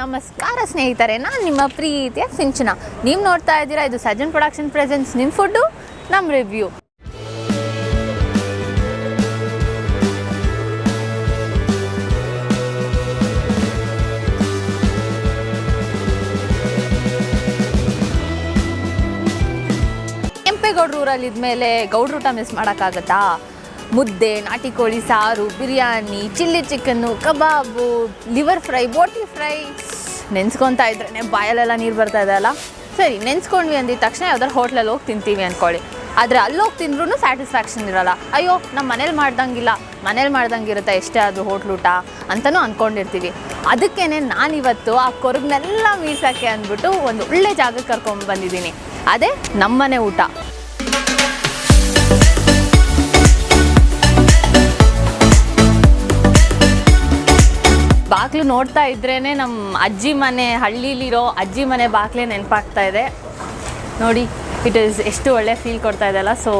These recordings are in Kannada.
ನಮಸ್ಕಾರ ಸ್ನೇಹಿತರೆ, ನಾನು ನಿಮ್ಮ ಪ್ರೀತಿಯ ಸಿಂಚನ. ನೀವು ನೋಡ್ತಾ ಇದ್ದೀರಾ ಇದು ಸಜನ್ ಪ್ರೊಡಕ್ಷನ್ ಪ್ರೆಸೆನ್ಸ್ ನಿಮ್ಮ ಫುಡ್ಡು ನಮ್ಮ ರಿವ್ಯೂ. ಕೆಂಪೇಗೌಡರು ಊರಲ್ಲಿ ಇದ್ಮೇಲೆ ಗೌಡ್ರೂಟ ಮಿಸ್ ಮಾಡೋಕ್ಕಾಗತ್ತಾ? ಮುದ್ದೆ, ನಾಟಿ ಕೋಳಿ, ಸಾರು, biryani, chilli chicken, kebab, liver fry, ಬೋಟಿ ಫ್ರೈ ನೆನ್ಸ್ಕೊತಾ ಇದ್ರೆ ಬಾಯಲ್ಲೆಲ್ಲ ನೀರು ಬರ್ತಾ ಇದೆ ಅಲ್ಲ? ಸರಿ, ನೆನ್ಸ್ಕೊಂಡ್ವಿ ಅಂದಿದ ತಕ್ಷಣ ಯಾವ್ದಾರು ಹೋಟ್ಲಲ್ಲಿ ಹೋಗಿ ತಿಂತೀವಿ ಅಂದ್ಕೊಳ್ಳಿ ಆದರೆ ಅಲ್ಲಿ ಹೋಗಿ ತಿಂದ್ರೂ ಸ್ಯಾಟಿಸ್ಫ್ಯಾಕ್ಷನ್ ಇರಲ್ಲ. ಅಯ್ಯೋ ನಮ್ಮ ಮನೇಲಿ ಮಾಡ್ದಂಗಿಲ್ಲ. ಮನೇಲಿ ಮಾಡ್ದಂಗೆ ಇರುತ್ತೆ ಎಷ್ಟೇ ಆದರೂ ಹೋಟ್ಲೂಟ ಅಂತಲೂ ಅಂದ್ಕೊಂಡಿರ್ತೀವಿ ಅದಕ್ಕೇ ನಾನಿವತ್ತು ಆ ಕೊರಗನ್ನೆಲ್ಲ ಮೀರ್ಸೋಕ್ಕೆ ಅಂದ್ಬಿಟ್ಟು ಒಂದು ಒಳ್ಳೆ ಜಾಗಕ್ಕೆ ಕರ್ಕೊಂಡು ಬಂದಿದ್ದೀನಿ ಅದೇ ನಮ್ಮನೆ ಊಟ. ಬಾಗ್ಲು ನೋಡ್ತಾ ಇದ್ರೇ ನಮ್ಮ ಅಜ್ಜಿ ಮನೆ, ಹಳ್ಳಿಲಿರೋ ಅಜ್ಜಿ ಮನೆ ಬಾಗ್ಲೇ ನೆನಪಾಗ್ತಾ ಇದೆ. ನೋಡಿ ಇಟ್ ಇಸ್ ಎಷ್ಟು ಒಳ್ಳೆ ಫೀಲ್ ಕೊಡ್ತಾ ಇದೆಲ್ಲ ಸೊ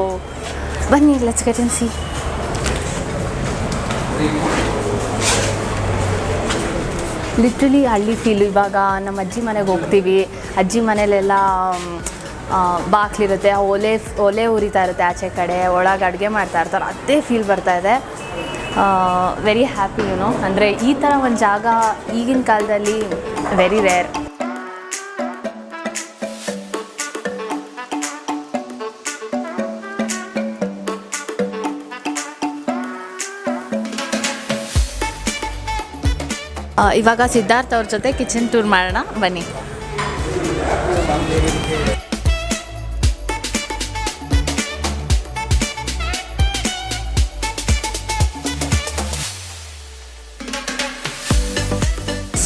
ಬನ್ನಿ ಲೆಟ್ಸ್ ಗೆಟ್ ಲಿಟ್ರಲಿ ಹಳ್ಳಿ ಫೀಲ್ ಇವಾಗ ನಮ್ಮ ಅಜ್ಜಿ ಮನೆಗೆ ಹೋಗ್ತೀವಿ. ಅಜ್ಜಿ ಮನೇಲೆಲ್ಲ ಬಾಕ್ಲಿರುತ್ತೆ ಒಲೆ ಒಲೆ ಉರಿತಾ ಇರುತ್ತೆ ಆಚೆ ಕಡೆ. ಒಳಗೆ ಅಡುಗೆ ಮಾಡ್ತಾ ಇರ್ತಾರೆ. ಅದೇ ಫೀಲ್ ಬರ್ತಾ ಇದೆ. ವೆರಿ ಹ್ಯಾಪಿ ಯುನೋ ಅಂದರೆ ಈ ಥರ ಒಂದು ಜಾಗ ಈಗಿನ ಕಾಲದಲ್ಲಿ ವೆರಿ ರೇರ್ ಇವಾಗ ಸಿದ್ಧಾರ್ಥ ಅವ್ರ ಜೊತೆ ಕಿಚನ್ ಟೂರ್ ಮಾಡೋಣ. ಬನ್ನಿ.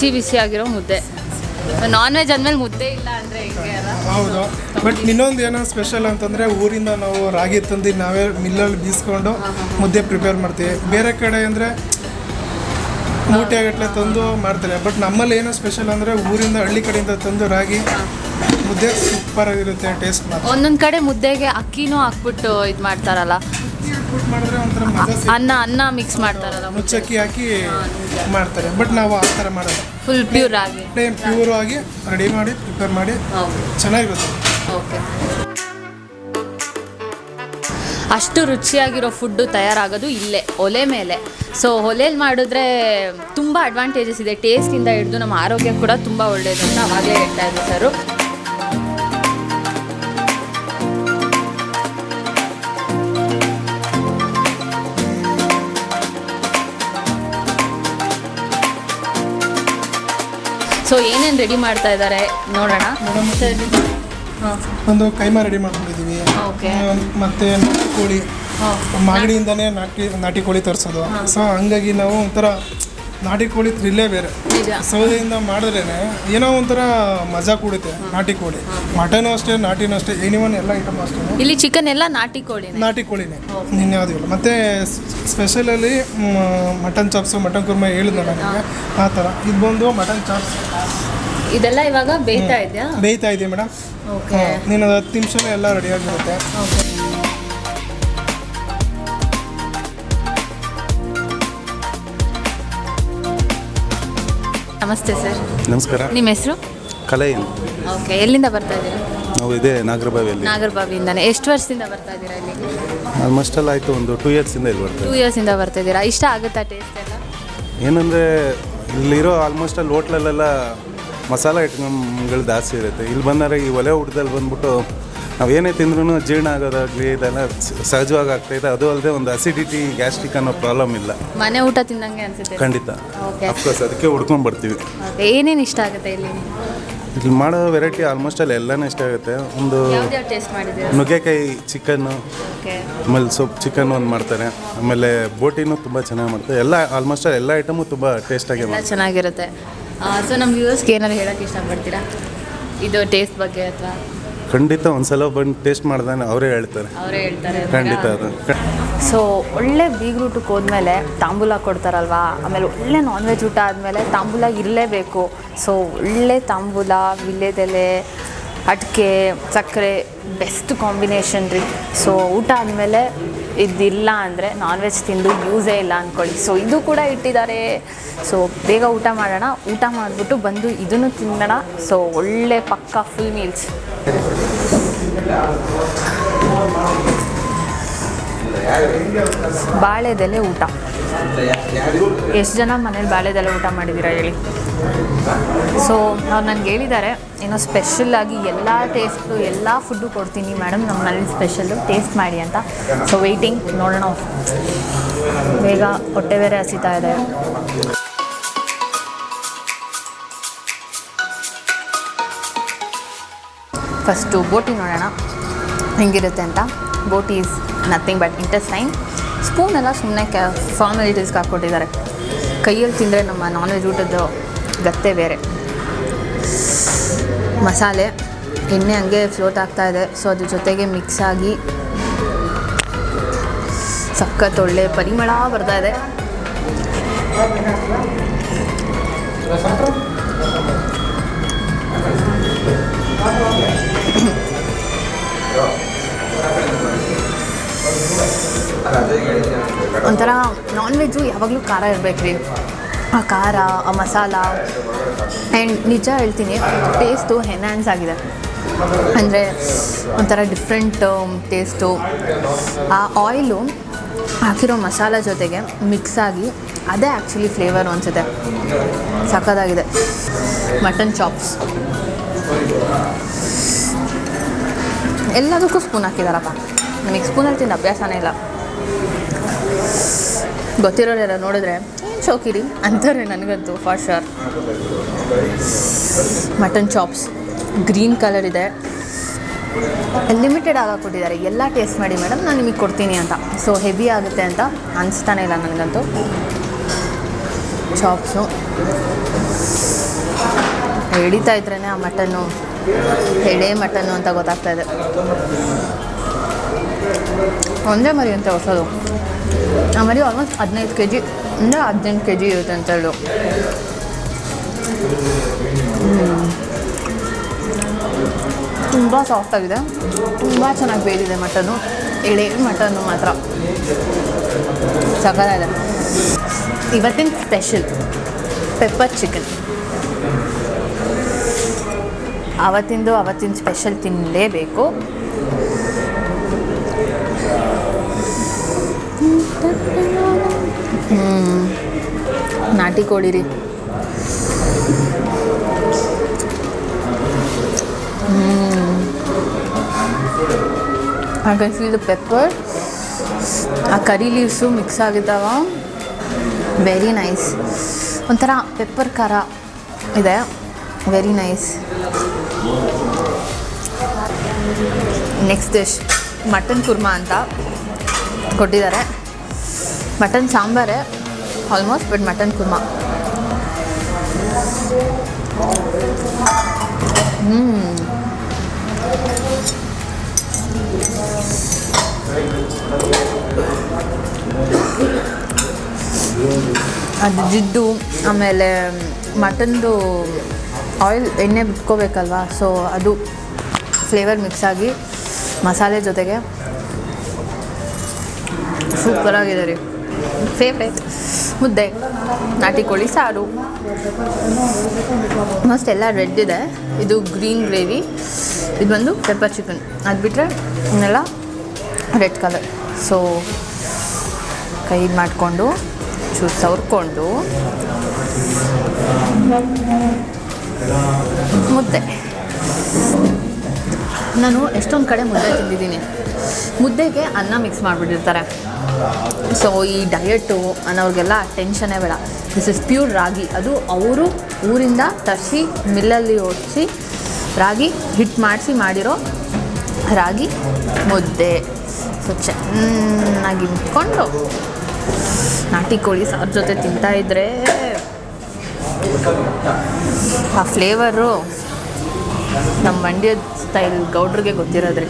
ಬಿಸಿ ಬಿಸಿ ಆಗಿರೋ ಮುದ್ದೆ. ನಾನ್ ವೆಜ್ ಅಂದ್ಮೇಲೆ ಮುದ್ದೆ ಇಲ್ಲ ಅಂದರೆ ಹೆಂಗೆ ಅಲ್ಲ? ಹೌದು. ಬಟ್ ಇನ್ನೊಂದು ಏನೋ ಸ್ಪೆಷಲ್ ಅಂತಂದರೆ ಊರಿಂದ ನಾವು ರಾಗಿ ತಂದು ನಾವೇ ಮಿಲ್ಲಲ್ಲಿ ಬೀಸ್ಕೊಂಡು ಮುದ್ದೆ ಪ್ರಿಪೇರ್ ಮಾಡ್ತೀವಿ. ಬೇರೆ ಕಡೆ ಅಂದರೆ ಮೂಟೆಗಟ್ಟಲೆ ತಂದು ಮಾಡ್ತಾರೆ ಬಟ್ ನಮ್ಮಲ್ಲಿ ಏನೋ ಸ್ಪೆಷಲ್ ಅಂದರೆ ಊರಿಂದ ಹಳ್ಳಿ ಕಡೆಯಿಂದ ತಂದು ರಾಗಿ ಮುದ್ದೆ ಸೂಪರ್ ಆಗಿರುತ್ತೆ ಟೇಸ್ಟ್ ಮಾಡಿ ಒಂದೊಂದು ಕಡೆ ಮುದ್ದೆಗೆ ಅಕ್ಕಿನೂ ಹಾಕ್ಬಿಟ್ಟು ಇದು ಮಾಡ್ತಾರಲ್ಲ. ಮಾಡಿದ್ರೆ ಒಂಥರ ಮಜಾ ಸಿಗುತ್ತೆ ಅನ್ನ ಅನ್ನ ಮಿಕ್ಸ್ ಮಾಡ್ತಾರಲ್ಲ ಮುಚ್ಚಕ್ಕಿ ಹಾಕಿ ಮಾಡ್ತಾರೆ. ಬಟ್ ನಾವು ಆ ಥರ ಮಾಡೋದು ಫುಲ್ ಪ್ಯೂರ್ ಆಗಿ. ಪ್ಲೇನ್ ಪ್ಯೂರ್ ಆಗಿ ರೆಡಿ ಮಾಡಿ ಪ್ರಿಪೇರ್ ಮಾಡಿ ಚೆನ್ನಾಗಿರುತ್ತೆ. ಓಕೆ. ಅಷ್ಟು ರುಚಿಯಾಗಿರೋ ಫುಡ್ಡು ತಯಾರಾಗೋದು ಇಲ್ಲೇ ಒಲೆ ಮೇಲೆ. ಸೊ ಒಲೆಯಲ್ಲಿ ಮಾಡಿದ್ರೆ ತುಂಬ ಅಡ್ವಾಂಟೇಜಸ್ ಇದೆ. ಟೇಸ್ಟಿಂದ ಹಿಡಿದು ನಮ್ಮ ಆರೋಗ್ಯ ಕೂಡ ತುಂಬ ಒಳ್ಳೆಯದು ಅಂತ ಅವಾಗಲೇ ಹೇಳ್ತಾ ಇದ್ರು ಸರು ಸೊ ಏನೇನು ರೆಡಿ ಮಾಡ್ತಾ ಇದ್ದಾರೆ ನೋಡೋಣ. ಒಂದು ಕೈಮಾ ರೆಡಿ ಮಾಡ್ಕೊಂಡಿದ್ದೀವಿ ಮತ್ತೆ ನಾಟಿ ಕೋಳಿ. ಮಾಗಡಿಯಿಂದನೇ ನಾಟಿ ನಾಟಿ ಕೋಳಿ ತರಿಸೋದು. ಸೊ ಹಂಗಾಗಿ ನಾವು ಒಂಥರ ನಾಟಿ ಕೋಳಿ ಥ್ರಿಲ್ಲೇ ಬೇರೆ. ಸೌದೆಯಿಂದ ಮಾಡಿದ್ರೇನೆ ಏನೋ ಒಂಥರ ಮಜಾ ಕೂಡುತ್ತೆ ನಾಟಿ ಕೋಳಿ. ಮಟನ್ ಅಷ್ಟೇ ನಾಟಿನೂ ಅಷ್ಟೇ ಎನಿವನ್ ಎಲ್ಲ ಐಟಮ್ ಅಷ್ಟೇ. ಇಲ್ಲಿ ಚಿಕನ್ ಎಲ್ಲ ನಾಟಿ ಕೋಳಿ ನಾಟಿ ಕೋಳಿನೇ. ಇನ್ಯಾವುದೂ ಇಲ್ಲ. ಮತ್ತು ಸ್ಪೆಷಲಲ್ಲಿ ಮಟನ್ ಚಾಪ್ಸು ಮಟನ್ ಕುರ್ಮ ಹೇಳಿದ್ನಲ್ಲ ನನಗೆ ಆ ಥರ. ಇದು ಬಂದು ಮಟನ್ ಚಾಪ್ಸ್ ಇದೆಲ್ಲ ಇವಾಗ ಬೇಯ್ತಾ ಇದೆಯಾ? ಬೇಯ್ತಾ ಇದೆಯಾ ಮೇಡಮ್ ಓಕೆ ನೀನು ಹತ್ತು ನಿಮಿಷನೇ ಎಲ್ಲ ರೆಡಿಯಾಗಿರುತ್ತೆ ನಮಸ್ತೆ ಸರ್. ನಮಸ್ಕಾರ. ನಿಮ್ಮ ಹೆಸರು? ಕಲೆ ಓಕೆ ಎಲ್ಲಿಂದ ಬರ್ತಾ ಇದ್ದೀರಾ? ನಾವು ಇದೇ ನಾಗರಬಾವಿಯಲ್ಲಿ. ನಾಗರಬಾವಿಯಿಂದಾನೆ. ಎಷ್ಟು ವರ್ಷದಿಂದ ಬರ್ತಾ ಇದ್ದೀರಾ ಇಲ್ಲಿ? ಆಲ್ಮೋಸ್ಟ್ ಎಲ್ಲ ಆಯಿತು ಒಂದು ಟೂ ಇಯರ್ಸಿಂದ ಇಲ್ಲಿ ಟೂ ಬರ್ತೇವೆ ಇಯರ್ಸಿಂದ ಬರ್ತಾ ಇದ್ದೀರಾ? ಇಷ್ಟ ಆಗುತ್ತಾ ಟೇಸ್ಟ್ ಎಲ್ಲ? ಏನಂದರೆ ಇಲ್ಲಿರೋ ಆಲ್ಮೋಸ್ಟ್ ಅಲ್ಲಿ ಹೋಟ್ಲಲ್ಲೆಲ್ಲ ಮಸಾಲ ಐಟಮ್ಗಳು ಜಾಸ್ತಿ ಇರುತ್ತೆ. ಇಲ್ಲಿ ಬಂದರೆ ಈ ಒಲೆ ಊಟದಲ್ಲಿ ಬಂದ್ಬಿಟ್ಟು ನಾವು ಏನೇ ತಿಂದ್ರೂ ಜೀರ್ಣ ಆಗೋದಾಗಲಿ ಇದೆಲ್ಲ ಸಹಜವಾಗಿ ಇದೆ. ಅದು ಅಲ್ಲದೆ ಒಂದು ಅಸಿಡಿಟಿ ಗ್ಯಾಸ್ಟ್ರಿಕ್ ಅನ್ನೋ ಪ್ರಾಬ್ಲಮ್ ಇಲ್ಲ. ಮನೆ ಊಟ ತಿಂದಂಗೆ ಅನ್ಸುತ್ತೆ. ಖಂಡಿತ. ಓಕೆ ಅಫ್ಕೋರ್ಸ್ ಅದಕ್ಕೆ ಹುಡ್ಕೊಂಡು ಬರ್ತೀವಿ. ಏನೇನು ಇಷ್ಟ ಆಗುತ್ತೆ ಇಲ್ಲಿ? ಇಲ್ಲಿ ಮಾಡೋ ವೆರೈಟಿ ಆಲ್ಮೋಸ್ಟ್ ಅಲ್ಲಿ ಎಲ್ಲನೂ ಇಷ್ಟ ಆಗುತ್ತೆ. ಒಂದು ಯಾವ್ದು ಟೇಸ್ಟ್ ಮಾಡಿದ್ದೀರಾ? ನುಗ್ಗೆಕಾಯಿ ಚಿಕನ್ನು ಓಕೆ ಆಮೇಲೆ ಸೊಪ್ಪು ಚಿಕನ್ ಒಂದು ಮಾಡ್ತಾರೆ. ಆಮೇಲೆ ಬೋಟಿನೂ ತುಂಬ ಚೆನ್ನಾಗಿ ಮಾಡ್ತಾರೆ. ಎಲ್ಲ ಆಲ್ಮೋಸ್ಟ್ ಎಲ್ಲ ಐಟಮು ತುಂಬ ಟೇಸ್ಟಾಗಿ ಆಗಿ ಮಾಡ್ತಾರೆ. ಚೆನ್ನಾಗಿರುತ್ತೆ. ಸೊ ನಮ್ಮ ವ್ಯೂವರ್ಸ್ಗೆ ಏನಾದ್ರು ಹೇಳೋಕ್ಕೆ ಇಷ್ಟಪಡ್ತೀರಾ? ಇದು ಟೇಸ್ಟ್ ಬಗ್ಗೆ ಅಥವಾ? ಖಂಡಿತ ಒಂದ್ಸಲ ಬಂದು ಟೇಸ್ಟ್ ಮಾಡ್ದಾನೆ ಅವರೇ ಹೇಳ್ತಾರೆ. ಅವರೇ ಹೇಳ್ತಾರೆ. ಖಂಡಿತ ಅದು. ಸೊ ಒಳ್ಳೆ ಬೀಗ್ರೂಟಕ್ಕೆ ಹೋದ್ಮೇಲೆ ತಾಂಬೂಲ ಕೊಡ್ತಾರಲ್ವಾ? ಆಮೇಲೆ ಒಳ್ಳೆ ನಾನ್ ವೆಜ್ ಊಟ ಆದಮೇಲೆ ತಾಂಬೂಲ ಇರಲೇಬೇಕು. ಸೊ ಒಳ್ಳೆ ತಾಂಬೂಲ ವಿಳ್ಯದೆಲೆ ಅಡಿಕೆ ಸಕ್ಕರೆ ಬೆಸ್ಟ್ ಕಾಂಬಿನೇಷನ್ ರೀ. ಸೊ ಊಟ ಆದಮೇಲೆ ಇದಿಲ್ಲ ಅಂದರೆ ನಾನ್ ವೆಜ್ ತಿಂದು ಯೂಸೇ ಇಲ್ಲ ಅಂದ್ಕೊಳ್ಳಿ ಸೊ ಇದು ಕೂಡ ಇಟ್ಟಿದ್ದಾರೆ. ಸೊ ಬೇಗ ಊಟ ಮಾಡೋಣ. ಊಟ ಮಾಡಿಬಿಟ್ಟು ಬಂದು ಇದನ್ನು ತಿನ್ನೋಣ. ಸೊ ಒಳ್ಳೆ ಪಕ್ಕ ಫುಲ್ ಮೀಲ್ಸ್ ಬಾಳೆದೆಲೆ ಊಟ. ಎಷ್ಟು ಜನ ಮನೇಲಿ ಬಾಳೆದೆಲೆ ಊಟ ಮಾಡಿದ್ದೀರಾ ಹೇಳಿ? ಸೊ ಅವ್ರು ನನಗೆ ಹೇಳಿದ್ದಾರೆ, ಏನೋ ಸ್ಪೆಷಲ್ಲಾಗಿ ಎಲ್ಲ ಟೇಸ್ಟು ಎಲ್ಲ ಫುಡ್ಡು ಕೊಡ್ತೀನಿ ಮೇಡಮ್ ನಮ್ಮ ಮನೇಲಿ ಸ್ಪೆಷಲ್ಲು ಟೇಸ್ಟ್ ಮಾಡಿ ಅಂತ. ಸೊ ವೆಯ್ಟಿಂಗ್ ನೋಡೋಣ. ಬೇಗ ಹೊಟ್ಟೆ ಬೇರೆ ಹಸಿತಾ ಇದೆ. ಫಸ್ಟು ಬೋಟಿ ನೋಡೋಣ. ಹೆಂಗಿರುತ್ತೆ ಅಂತ? ಬೋಟಿ is nothing but intestine spoon ಎಲ್ಲ ಸುಮ್ಮನೆ ಕ ಫಾರ್ಮಾಲಿಟೀಸ್ಗೆ ಹಾಕ್ಕೊಟ್ಟಿದ್ದಾರೆ. ಕೈಯಲ್ಲಿ ತಿಂದರೆ ನಮ್ಮ ನಾನ್ ವೆಜ್ ಊಟದ್ದು ಗತ್ತೆ ಬೇರೆ. ಮಸಾಲೆ, ಎಣ್ಣೆ ಹಂಗೆ ಫ್ಲೋಟ್ ಆಗ್ತಾ ಇದೆ. ಸೊ ಅದ್ರ ಜೊತೆಗೆ ಮಿಕ್ಸ್ ಆಗಿ ಸಖತ್ ಒಳ್ಳೆ ಪರಿಮಳ ಬರ್ತಾ ಇದೆ. ಒಂಥರ ನಾನ್ ವೆಜ್ಜು ಯಾವಾಗಲೂ ಖಾರ ಇರಬೇಕ್ರಿ. ಆ ಖಾರ, ಆ ಮಸಾಲ. ಆ್ಯಂಡ್ ನಿಜ ಹೇಳ್ತೀನಿ ಟೇಸ್ಟು ಹೆನ್ಹ್ಯಾನ್ಸ್ ಆಗಿದೆ. ಅಂದರೆ ಒಂಥರ ಡಿಫ್ರೆಂಟ್ ಟೇಸ್ಟು ಆ ಆಯಿಲು ಹಾಕಿರೋ ಮಸಾಲ ಜೊತೆಗೆ ಮಿಕ್ಸ್ ಆಗಿ ಅದೇ ಆ್ಯಕ್ಚುಲಿ ಫ್ಲೇವರ್ ಅನಿಸುತ್ತೆ. ಸಕ್ಕದಾಗಿದೆ ಮಟನ್ ಚಾಪ್ಸ್ ಎಲ್ಲದಕ್ಕೂ ಸ್ಪೂನ್ ಹಾಕಿದಾರಪ್ಪ. ನನಗೆ ಸ್ಪೂನಲ್ಲಿ ತಿಂದು ಅಭ್ಯಾಸನೇ ಇಲ್ಲ. ಗೊತ್ತಿರೋರೆಲ್ಲ ನೋಡಿದ್ರೆ, ಏನು ಚೌಕಿರಿ? ಅಂತಾರೆ ನನಗಂತೂ for sure mutton chops green colour ಇದೆ. ಲಿಮಿಟೆಡ್ ಆಗಿ ಕೊಟ್ಟಿದ್ದಾರೆ. ಎಲ್ಲ ಟೇಸ್ಟ್ ಮಾಡಿ ಮೇಡಮ್ ನಾನು ನಿಮಗೆ ಕೊಡ್ತೀನಿ ಅಂತ. ಸೊ ಹೆವಿ ಆಗುತ್ತೆ ಅಂತ ಅನಿಸ್ತಾನೆ ಇಲ್ಲ ನನಗಂತೂ. ಚಾಪ್ಸು ಹಿಡಿತಾ ಇದ್ರೇ ಆ ಮಟನ್ನು ಎಳೆ ಮಟನ್ನು ಅಂತ ಗೊತ್ತಾಗ್ತಾ ಇದೆ. ಒಂದೇ ಮರಿ ಅಂತ ಹೊಸದು. ಆ ಮರಿ ಆಲ್ಮೋಸ್ಟ್ ಹದಿನೈದು ಕೆ ಜಿ ಅಂದರೆ ಹದಿನೆಂಟು ಕೆ ಜಿ ಇರುತ್ತೆ ಅಂತ ಹೇಳು. ತುಂಬ ಸಾಫ್ಟಾಗಿದೆ ತುಂಬ ಚೆನ್ನಾಗಿ ಬೇಯಿದೆ ಮಟನ್ನು ಎಳೆ ಮಟನ್ನು ಮಾತ್ರ. ಸಕಲಾಗಿದೆ ಇವತ್ತಿನ ಸ್ಪೆಷಲ್ ಪೆಪ್ಪರ್ ಚಿಕನ್ ಅವತ್ತಿಂದು, ಅವತ್ತಿನ ಸ್ಪೆಷಲ್ ತಿನ್ನಲೇಬೇಕು ನಾಟಿ ಕೋಳಿ ರೀ I can feel the pepper ಆ ಕರಿ ಲೀವ್ಸು ಮಿಕ್ಸ್ ಆಗಿದ್ದಾವ. ವೆರಿ ನೈಸ್ ಒಂಥರ ಪೆಪ್ಪರ್ ಖಾರ ಇದೆ. Very nice next dish mutton kurma ಅಂತ ಕೊಟ್ಟಿದ್ದಾರೆ. ಮಟನ್ ಸಾಂಬಾರೇ ಆಲ್ಮೋಸ್ಟ್ ಬಟ್ ಮಟನ್ ಕುರ್ಮಾ. ಅದು ಜಿಡ್ಡು, ಆಮೇಲೆ ಮಟನ್ದು ಆಯಿಲ್ ಎಣ್ಣೆ ಬಿಟ್ಕೋಬೇಕಲ್ವಾ? ಸೊ ಅದು ಫ್ಲೇವರ್ ಮಿಕ್ಸ್ ಆಗಿ ಮಸಾಲೆ ಜೊತೆಗೆ. ಸೂಪರಾಗಿದೆ ರೀ. ಫೇವ್ರೇಟ್ ಮುದ್ದೆ, ನಾಟಿ ಕೋಳಿ, ಸಾರು. ಮೋಸ್ಟ್ ಎಲ್ಲ ರೆಡ್ ಇದೆ. ಇದು ಗ್ರೀನ್ ಗ್ರೇವಿ ಇದು ಬಂದು ಪೆಪ್ಪರ್ ಚಿಕನ್ ಅದು ಬಿಟ್ಟರೆ ಇನ್ನೆಲ್ಲ ರೆಡ್ ಕಲರ್ ಸೊ ಕೈ ಮಾಡಿಕೊಂಡು, ಚೂರು ಸವರ್ಕೊಂಡು, ಮುದ್ದೆ. ನಾನು ಎಷ್ಟೊಂದು ಕಡೆ ಮುದ್ದೆ ತಿಂದಿದ್ದೀನಿ. ಮುದ್ದೆಗೆ ಅನ್ನ ಮಿಕ್ಸ್ ಮಾಡಿಬಿಟ್ಟಿರ್ತಾರೆ. ಸೊ ಈ ಡಯಟು ಅನ್ನೋರಿಗೆಲ್ಲ ಟೆನ್ಷನ್ನೇ ಬೇಡ. This is pure ragi. ಅದು ಅವರು ಊರಿಂದ ತರಿಸಿ ಮಿಲ್ಲಲ್ಲಿ ಓಡಿಸಿ ರಾಗಿ ಹಿಟ್ ಮಾಡಿಸಿ ಮಾಡಿರೋ ರಾಗಿ ಮುದ್ದೆ. ಸೊ ಚೆನ್ನಾಗಿ ಮುಟ್ಕೊಂಡು ನಾಟಿ ಕೋಳಿ ಸಾರು ಜೊತೆ ತಿಂತಾ ಇದ್ರೆ ಆ ಫ್ಲೇವರು ನಮ್ಮ ಮಂಡ್ಯದ ಸ್ಟೈಲ್ ಗೌಡ್ರಿಗೆ ಗೊತ್ತಿರೋದ್ರಿ.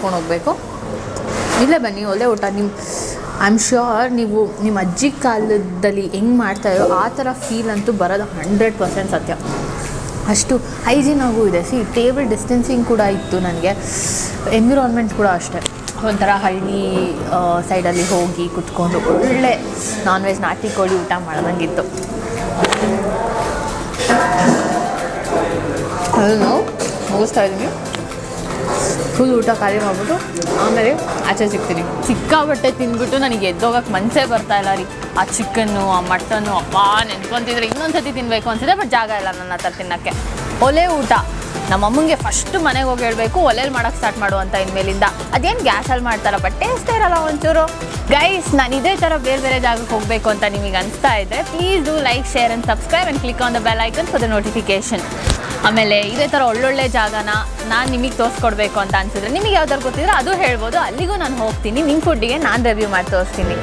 ಮಾಡ್ಕೊಂಡು ಹೋಗಬೇಕು ಇಲ್ಲೇ ಬನ್ನಿ, ಒಳ್ಳೆ ಊಟ. ನಿಮ್ಮ ಐ ಆಮ್ ಶ್ಯೂರ್ ನೀವು ನಿಮ್ಮ ಅಜ್ಜಿ ಕಾಲದಲ್ಲಿ ಹೆಂಗೆ ಮಾಡ್ತಾಯೋ ಆ ಥರ ಫೀಲ್ ಅಂತೂ ಬರೋದು ಹಂಡ್ರೆಡ್ ಪರ್ಸೆಂಟ್ ಸತ್ಯ. ಅಷ್ಟು ಹೈಜೀನ್ ಆಗೂ ಇದೆ. ಸಿ ಟೇಬಲ್ ಡಿಸ್ಟೆನ್ಸಿಂಗ್ ಕೂಡ ಇತ್ತು ನನಗೆ. ಎನ್ವಿರಾನ್ಮೆಂಟ್ ಕೂಡ ಅಷ್ಟೇ. ಒಂಥರ ಹಳ್ಳಿ ಸೈಡಲ್ಲಿ ಹೋಗಿ ಕುತ್ಕೊಂಡು ಒಳ್ಳೆ ನಾನ್ ವೆಜ್ ನಾಟಿ ಕೋಳಿ ಊಟ ಮಾಡ್ದಂಗಿತ್ತು. ಅದು ನಾವು ಮುಗಿಸ್ತಾ ಇದ್ದೀವಿ ಫುಲ್ ಊಟ ಖಾಲಿ ಮಾಡ್ಬಿಟ್ಟು ಆಮೇಲೆ ಆಚೆ ಸಿಗ್ತೀನಿ. ಸಿಕ್ಕಾಬಟ್ಟೆ ತಿಂದ್ಬಿಟ್ಟು ನನಗೆ ಎದ್ದೋಗಕ್ಕೆ ಮನಸ್ಸೇ ಬರ್ತಾ ಇಲ್ಲ ರೀ. ಆ ಚಿಕನ್ನು, ಆ ಮಟನ್ನು ಅಪ್ಪ ನೆನ್ಕೊಂತಿದ್ರೆ ಇನ್ನೊಂದ್ಸತಿ ತಿನ್ನಬೇಕು ಅನ್ಸಿದೆ ಬಟ್ ಜಾಗ ಇಲ್ಲ ನನ್ನ ಹತ್ರ ತಿನ್ನೋಕ್ಕೆ. ಒಲೆ ಊಟ. ನಮ್ಮ ಅಮ್ಮಂಗೆ ಫಸ್ಟ್ ಮನೆಗೆ ಹೋಗಿ ಹೇಳಬೇಕು ಒಲೆಯಲ್ಲಿ ಮಾಡೋಕ್ಕೆ ಸ್ಟಾರ್ಟ್ ಮಾಡುವಂತ ಇನ್ಮೇಲಿಂದ. ಅದೇನು ಗ್ಯಾಸಲ್ಲಿ ಮಾಡ್ತಾರ ಬಟ್ ಟೇಸ್ಟೇ ಇರಲ್ಲ ಒಂಚೂರು. ಗೈಸ್ ನಾನು ಇದೇ ಥರ ಬೇರೆ ಬೇರೆ ಜಾಗಕ್ಕೆ ಹೋಗಬೇಕು ಅಂತ ನಿಮಗೆ ಅನಿಸ್ತಾ ಇದ್ದರೆ please do like share and subscribe and click on the bell icon for the notification ಆಮೇಲೆ ಇದೇ ಥರ ಒಳ್ಳೊಳ್ಳೆ ಜಾಗನ ನಾನು ನಿಮಗೆ ತೋರಿಸ್ಕೊಡ್ಬೇಕು ಅಂತ ಅನ್ಸಿದ್ರೆ, ನಿಮಗೆ ಯಾವ್ದಾರು ಗೊತ್ತಿದ್ರೆ ಅದು ಹೇಳ್ಬೋದು. ಅಲ್ಲಿಗೂ ನಾನು ಹೋಗ್ತೀನಿ. ನಿಮ್ಮ ಫುಡ್ಡಿಗೆ ನಾನು ರಿವ್ಯೂ ಮಾಡಿ ತೋರಿಸ್ತೀನಿ.